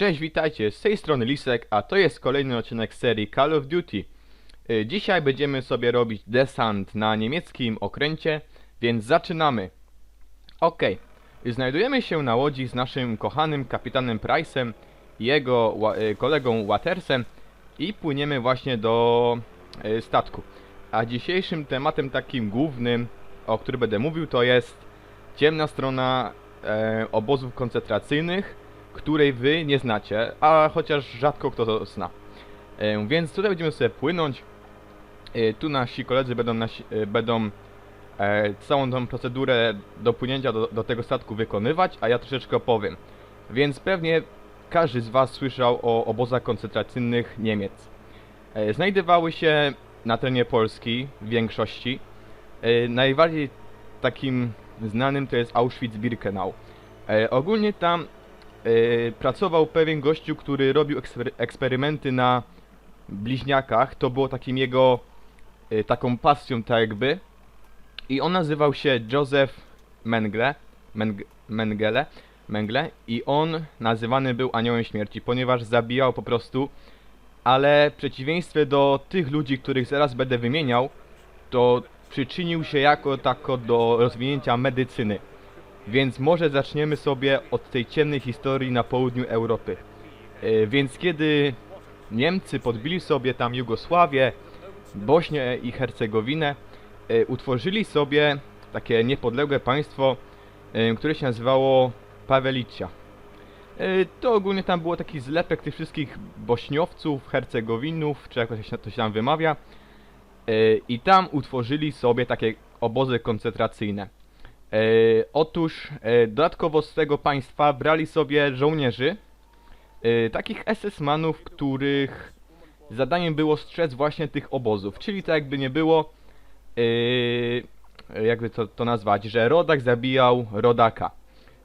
Cześć, witajcie, z tej strony Lisek, a to jest kolejny odcinek serii Call of Duty. Y, Dzisiaj będziemy sobie robić desant na niemieckim okręcie, więc zaczynamy. Ok, znajdujemy się na łodzi z naszym kochanym kapitanem Price'em i jego y, kolegą Watersem i płyniemy właśnie do y, statku. A dzisiejszym tematem takim głównym, o którym będę mówił, to jest ciemna strona e, obozów koncentracyjnych, której wy nie znacie, a chociaż rzadko kto to zna. E, więc tutaj będziemy sobie płynąć. E, tu nasi koledzy będą, nasi, e, będą e, całą tą procedurę dopłynięcia do, do tego statku wykonywać, a ja troszeczkę opowiem. Więc pewnie każdy z was słyszał o obozach koncentracyjnych Niemiec. E, znajdowały się na terenie Polski w większości. E, najbardziej takim znanym to jest Auschwitz-Birkenau. Ogólnie tam pracował pewien gościu, który robił ekspery eksperymenty na bliźniakach. To było takim jego taką pasją, tak jakby. I on nazywał się Joseph Mengele, Meng Mengele, i on nazywany był aniołem śmierci, ponieważ zabijał po prostu, ale w przeciwieństwie do tych ludzi, których zaraz będę wymieniał, to przyczynił się jako tako do rozwinięcia medycyny. Więc może zaczniemy sobie od tej ciemnej historii na południu Europy. E, Więc kiedy Niemcy podbili sobie tam Jugosławię, Bośnię i Hercegowinę, e, utworzyli sobie takie niepodległe państwo, e, które się nazywało Pawelicia. E, To ogólnie tam było taki zlepek tych wszystkich Bośniowców, Hercegowinów, czy jak to się, tam wymawia. I tam utworzyli sobie takie obozy koncentracyjne. Otóż dodatkowo z tego państwa brali sobie żołnierzy, takich SS-manów, których zadaniem było strzec właśnie tych obozów. Czyli tak jakby nie było, e, jakby to, to nazwać, że rodak zabijał rodaka.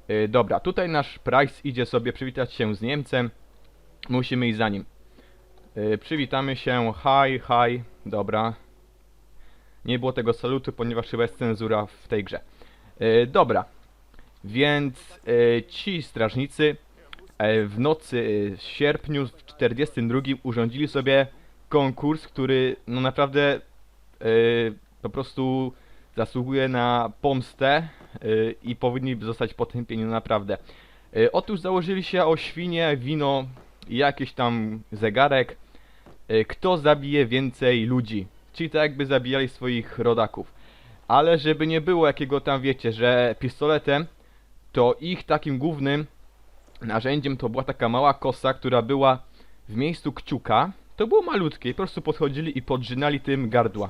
E, dobra, tutaj nasz Price idzie sobie przywitać się z Niemcem. Musimy iść za nim. E, przywitamy się, hi, hi, dobra. Nie było tego salutu, ponieważ chyba jest cenzura w tej grze. E, dobra, więc e, ci strażnicy w nocy e, w sierpniu w 42 urządzili sobie konkurs, który no naprawdę e, po prostu zasługuje na pomstę e, i powinni zostać potępieni naprawdę. E, otóż założyli się o świnie, wino i jakiś tam zegarek. E, kto zabije więcej ludzi? Czyli tak jakby zabijali swoich rodaków. Ale żeby nie było jakiego tam wiecie, że pistoletem, to ich takim głównym narzędziem to była taka mała kosa, która była w miejscu kciuka. To było malutkie po prostu podchodzili i podrzynali tym gardła.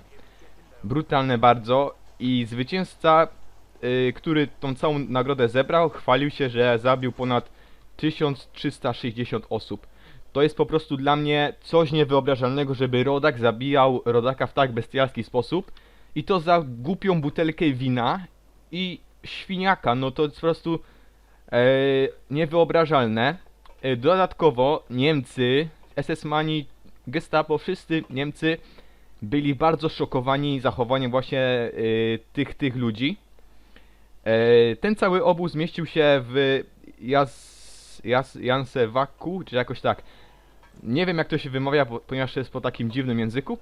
Brutalne bardzo i zwycięzca, y, który tą całą nagrodę zebrał, chwalił się, że zabił ponad 1360 osób. To jest po prostu dla mnie coś niewyobrażalnego, żeby rodak zabijał rodaka w tak bestialski sposób i to za głupią butelkę wina i świniaka, no to jest po prostu niewyobrażalne. E, dodatkowo Niemcy, SS-mani, gestapo, wszyscy Niemcy byli bardzo szokowani zachowaniem właśnie e, tych, tych ludzi. E, ten cały obóz mieścił się w Jas, Jas, Jansewaku, czy jakoś tak. Nie wiem jak to się wymawia, bo, ponieważ jest po takim dziwnym języku.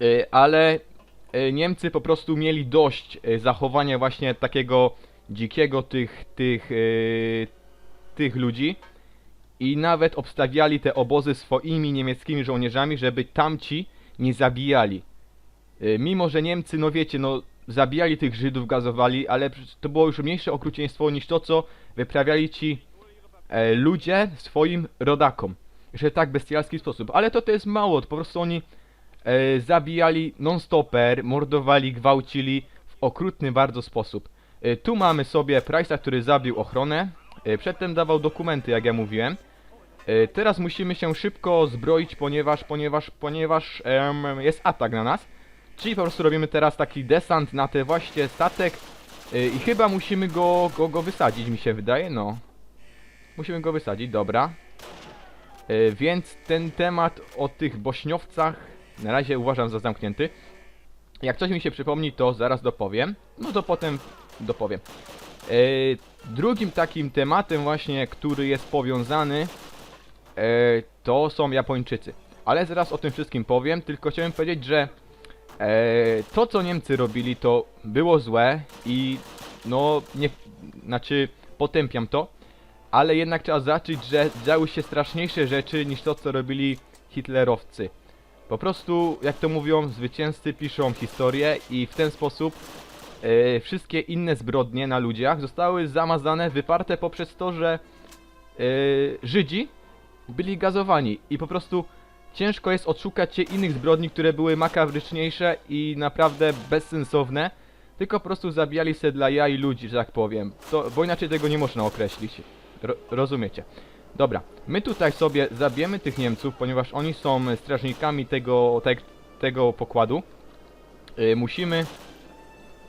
E, ale e, Niemcy po prostu mieli dość e, zachowania właśnie takiego dzikiego tych, tych, e, tych ludzi i nawet obstawiali te obozy swoimi niemieckimi żołnierzami, żeby tamci nie zabijali. E, Mimo, że Niemcy, no wiecie, no zabijali tych Żydów, gazowali, ale to było już mniejsze okrucieństwo niż to, co wyprawiali ci e, ludzie swoim rodakom. W tak bestialski sposób. Ale to to jest mało, to po prostu oni e, zabijali non-stopper, mordowali, gwałcili w okrutny bardzo sposób. E, tu mamy sobie Price'a, który zabił ochronę. E, przedtem dawał dokumenty, jak ja mówiłem. E, teraz musimy się szybko zbroić, ponieważ, ponieważ, ponieważ em, jest atak na nas. Czyli po prostu robimy teraz taki desant na ten właśnie statek i chyba musimy go, go, go wysadzić, mi się wydaje, no. Musimy go wysadzić, dobra. Więc ten temat o tych bośniowcach na razie uważam za zamknięty. Jak coś mi się przypomni, to zaraz dopowiem. No to potem dopowiem. Y, drugim takim tematem właśnie, który jest powiązany, y, to są Japończycy. Ale zaraz o tym wszystkim powiem, tylko chciałem powiedzieć, że e, to co Niemcy robili to było złe i no nie, znaczy potępiam to, ale jednak trzeba zacząć, że działy się straszniejsze rzeczy niż to co robili hitlerowcy. Po prostu, jak to mówią, zwycięzcy piszą historię i w ten sposób e, wszystkie inne zbrodnie na ludziach zostały zamazane, wyparte poprzez to, że e, Żydzi byli gazowani i po prostu ciężko jest odszukać się innych zbrodni, które były makabryczniejsze i naprawdę bezsensowne, tylko po prostu zabijali se dla jaj ludzi, że tak powiem. To, bo inaczej tego nie można określić. Ro, rozumiecie. Dobra, my tutaj sobie zabijemy tych Niemców, ponieważ oni są strażnikami tego, te, tego pokładu. Y, musimy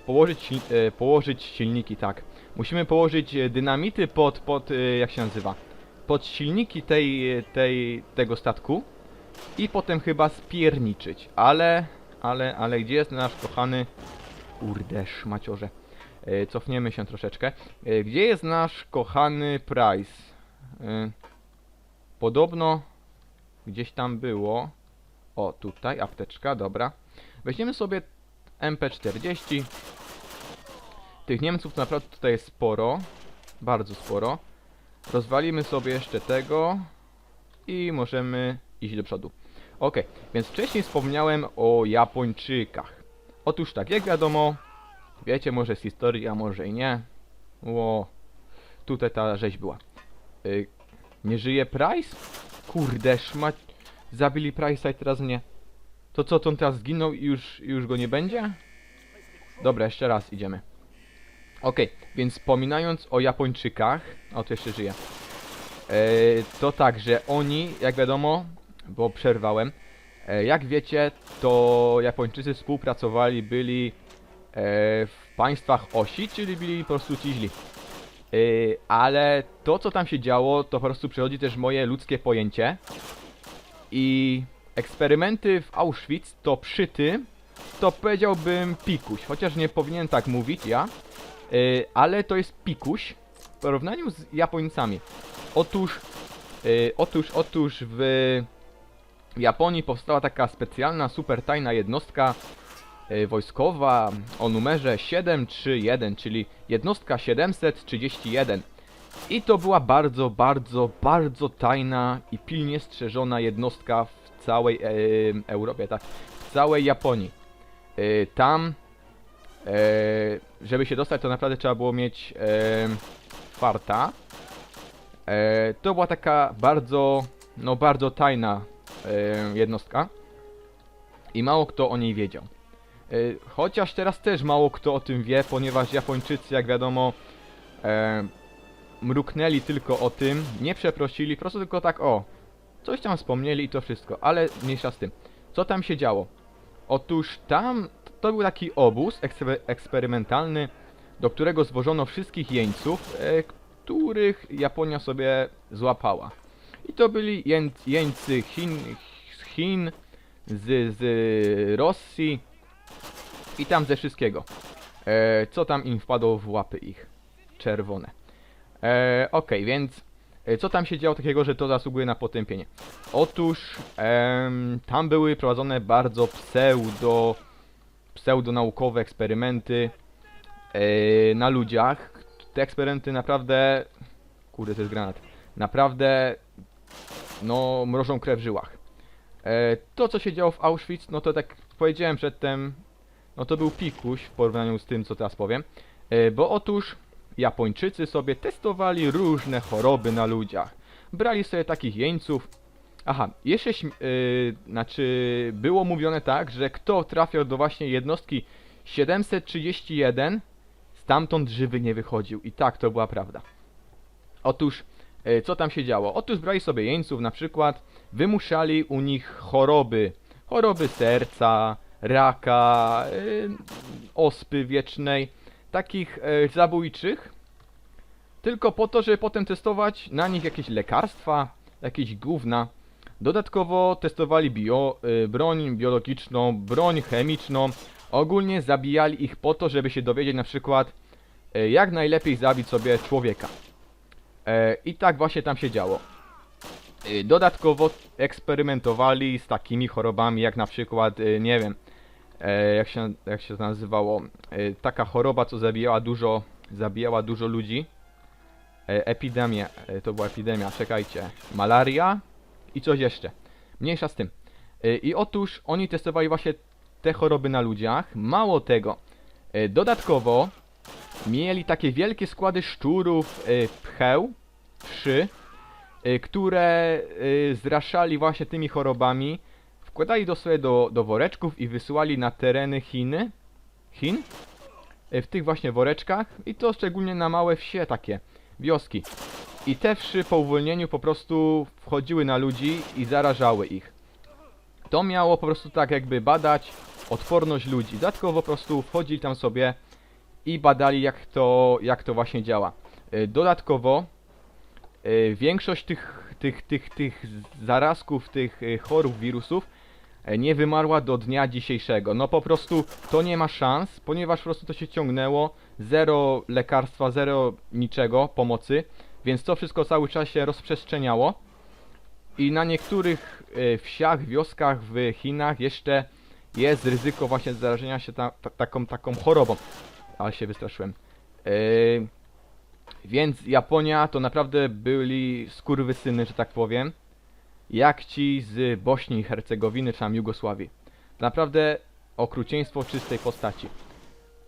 położyć, y, położyć silniki, tak. Musimy położyć y, dynamity pod, pod, y, jak się nazywa? Pod silniki tej, tej, tego statku i potem chyba spierniczyć, ale, ale, ale gdzie jest nasz kochany, kurde szmaciorze, e, cofniemy się troszeczkę, e, gdzie jest nasz kochany Price? E, podobno gdzieś tam było, o tutaj, apteczka, dobra, weźmiemy sobie MP40, tych Niemców naprawdę tutaj jest sporo, bardzo sporo, rozwalimy sobie jeszcze tego i możemy iść do przodu. Ok, więc wcześniej wspomniałem o Japończykach. Otóż tak, jak wiadomo, wiecie może z historii, a może i nie. Ło, tutaj ta rzeź była. Y, nie żyje Price? Kurde, szmać. Zabili Price'a i teraz mnie. To co, to on teraz zginął i już, już go nie będzie? Dobra, jeszcze raz idziemy. Ok, więc wspominając o Japończykach, o to jeszcze żyje. E, to tak, że oni, jak wiadomo, bo przerwałem, e, jak wiecie, to Japończycy współpracowali, byli e, w państwach osi, czyli byli po prostu ci źli. Ale to, co tam się działo, to po prostu przechodzi też moje ludzkie pojęcie. I eksperymenty w Auschwitz to przy tym, to powiedziałbym pikuś, chociaż nie powinien tak mówić ja, e, ale to jest pikuś w porównaniu z Japońcami. Otóż, y, otóż, otóż w Japonii powstała taka specjalna, super tajna jednostka y, wojskowa o numerze 731, czyli jednostka 731. I to była bardzo, bardzo, bardzo tajna i pilnie strzeżona jednostka w całej e, Europie, tak, w całej Japonii. Y, tam, e, żeby się dostać, to naprawdę trzeba było mieć e, farta. E, to była taka bardzo, no bardzo tajna e, jednostka i mało kto o niej wiedział. E, chociaż teraz też mało kto o tym wie, ponieważ Japończycy, jak wiadomo, e, mruknęli tylko o tym, nie przeprosili, po prostu tylko tak o, coś tam wspomnieli i to wszystko, ale mniejsza z tym. Co tam się działo? Otóż tam to był taki obóz ekspe eksperymentalny, do którego zwożono wszystkich jeńców, e, których Japonia sobie złapała. I to byli jen, jeńcy Chin, z Chin, z, z Rosji i tam ze wszystkiego. E, co tam im wpadło w łapy ich? Czerwone. E, Okej, więc co tam się działo takiego, że to zasługuje na potępienie? Otóż em, tam były prowadzone bardzo pseudo pseudonaukowe eksperymenty e, na ludziach. Te eksperymenty naprawdę... Kurde, to jest granat. Naprawdę... No, mrożą krew w żyłach. E, to, co się działo w Auschwitz, no to tak powiedziałem przedtem, no to był pikuś w porównaniu z tym, co teraz powiem. E, bo otóż Japończycy sobie testowali różne choroby na ludziach. Brali sobie takich jeńców. Aha, jeszcze yy, znaczy było mówione tak, że kto trafiał do właśnie jednostki 731, stamtąd żywy nie wychodził. I tak to była prawda. Otóż, e, co tam się działo? Otóż brali sobie jeńców, na przykład wymuszali u nich choroby. Choroby serca, raka, y, ospy wiecznej, takich y, zabójczych, tylko po to, żeby potem testować na nich jakieś lekarstwa, jakieś gówna. Dodatkowo testowali bio, y, broń biologiczną, broń chemiczną. Ogólnie zabijali ich po to, żeby się dowiedzieć na przykład y, jak najlepiej zabić sobie człowieka. E, I tak właśnie tam się działo. Y, Dodatkowo eksperymentowali z takimi chorobami jak na przykład, nie wiem, e, jak się, jak się nazywało, y, taka choroba co zabijała dużo, zabijała dużo ludzi. E, Epidemia, e, to była epidemia, czekajcie, malaria i coś jeszcze. Mniejsza z tym. E, I otóż oni testowali właśnie te choroby na ludziach. Mało tego, e, dodatkowo mieli takie wielkie składy szczurów, e, pcheł, wszy, y, które y, zraszali właśnie tymi chorobami, wkładali do sobie do, do woreczków i wysyłali na tereny Chiny, Chin, y, w tych właśnie woreczkach i to szczególnie na małe wsie takie, wioski. I te wszy po uwolnieniu po prostu wchodziły na ludzi i zarażały ich. To miało po prostu tak jakby badać odporność ludzi. Dodatkowo po prostu wchodzili tam sobie i badali jak to, jak to właśnie działa. Y, Dodatkowo y, większość tych, tych, tych, tych zarazków, tych chorób, wirusów e, nie wymarła do dnia dzisiejszego. No po prostu to nie ma szans, ponieważ po prostu to się ciągnęło, zero lekarstwa, zero niczego, pomocy, więc to wszystko cały czas się rozprzestrzeniało i na niektórych y, wsiach, wioskach w Chinach jeszcze jest ryzyko właśnie zarażenia się ta, ta, taką, taką chorobą. Ale się wystraszyłem. Yy, więc Japonia to naprawdę byli skurwysyny, że tak powiem. Jak ci z Bośni i Hercegowiny, czy tam Jugosławii. Naprawdę okrucieństwo czystej postaci.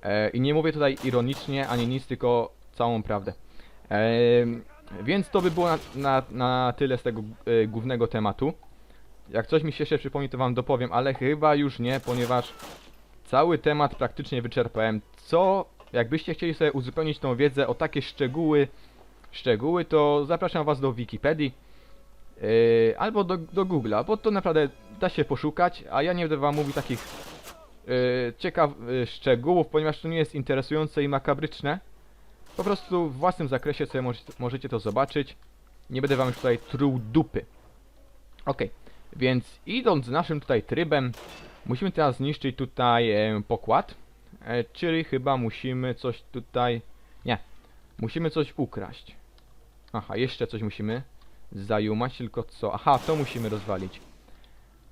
E, I nie mówię tutaj ironicznie, ani nic, tylko całą prawdę. E, więc to by było na, na, na tyle z tego e, głównego tematu. Jak coś mi się jeszcze przypomni, to wam dopowiem, ale chyba już nie, ponieważ cały temat praktycznie wyczerpałem. Co, jakbyście chcieli sobie uzupełnić tą wiedzę o takie szczegóły, szczegóły, to zapraszam was do Wikipedii yy, albo do, do Google'a, bo to naprawdę da się poszukać, a ja nie będę wam mówił takich yy, ciekaw szczegółów, ponieważ to nie jest interesujące i makabryczne. Po prostu w własnym zakresie sobie możecie, możecie to zobaczyć. Nie będę wam już tutaj truł dupy. Okej, więc idąc naszym tutaj trybem, musimy teraz zniszczyć tutaj e, pokład. E, czyli chyba musimy coś tutaj... Nie, musimy coś ukraść. Aha, jeszcze coś musimy zajumać, tylko co? Aha, to musimy rozwalić.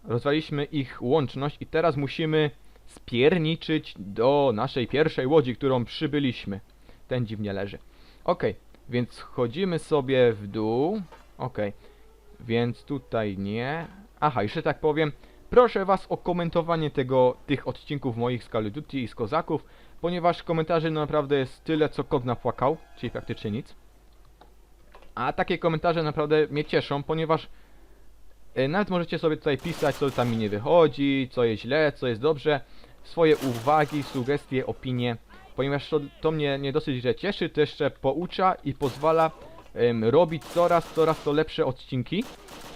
Rozwaliliśmy ich łączność i teraz musimy spierniczyć do naszej pierwszej łodzi, którą przybyliśmy. Ten dziwnie leży. Okej, więc chodzimy sobie w dół. Okej, więc tutaj nie. Aha, jeszcze tak powiem. Proszę was o komentowanie tego, tych odcinków moich z Call of Duty i z Kozaków, ponieważ komentarzy no naprawdę jest tyle, co kot napłakał, czyli praktycznie nic. A takie komentarze naprawdę mnie cieszą, ponieważ e, nawet możecie sobie tutaj pisać, co tam mi nie wychodzi, co jest źle, co jest dobrze, swoje uwagi, sugestie, opinie, ponieważ to, to mnie nie dosyć że cieszy, to jeszcze poucza i pozwala em, robić coraz, coraz to lepsze odcinki,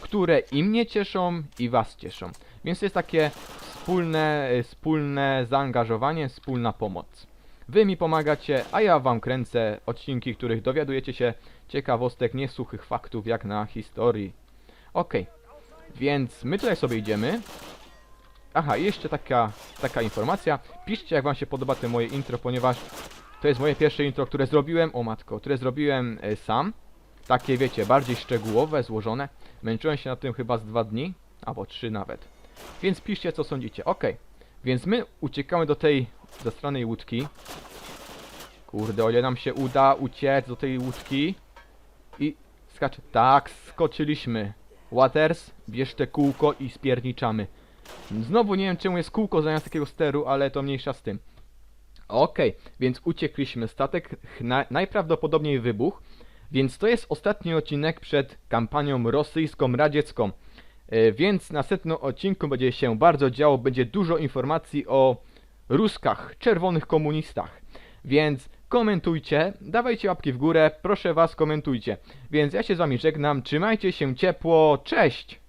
które i mnie cieszą, i was cieszą. Więc jest takie wspólne, e, wspólne zaangażowanie, wspólna pomoc. Wy mi pomagacie, a ja wam kręcę odcinki, których dowiadujecie się ciekawostek, nie suchych faktów, jak na historii. Okej, więc my tutaj sobie idziemy. Aha, jeszcze taka, taka informacja. Piszcie, jak wam się podoba te moje intro, ponieważ to jest moje pierwsze intro, które zrobiłem, o matko, które zrobiłem e, sam. Takie, wiecie, bardziej szczegółowe, złożone. Męczyłem się na tym chyba z dwa dni, albo trzy nawet. Więc piszcie, co sądzicie. Okej, więc my uciekamy do tej zastranej łódki. Kurde, o ile nam się uda uciec do tej łódki. I skacze. Tak, skoczyliśmy. Waters, bierz te kółko i spierniczamy. Znowu nie wiem czemu jest kółko zamiast takiego steru, ale to mniejsza z tym. Okej, więc uciekliśmy. Statek na, najprawdopodobniej wybuchł. Więc to jest ostatni odcinek przed kampanią rosyjską-radziecką. E, Więc w następnym odcinku będzie się bardzo działo, będzie dużo informacji o Ruskach, czerwonych komunistach. Więc komentujcie, dawajcie łapki w górę, proszę was komentujcie. Więc ja się z wami żegnam, trzymajcie się ciepło, cześć!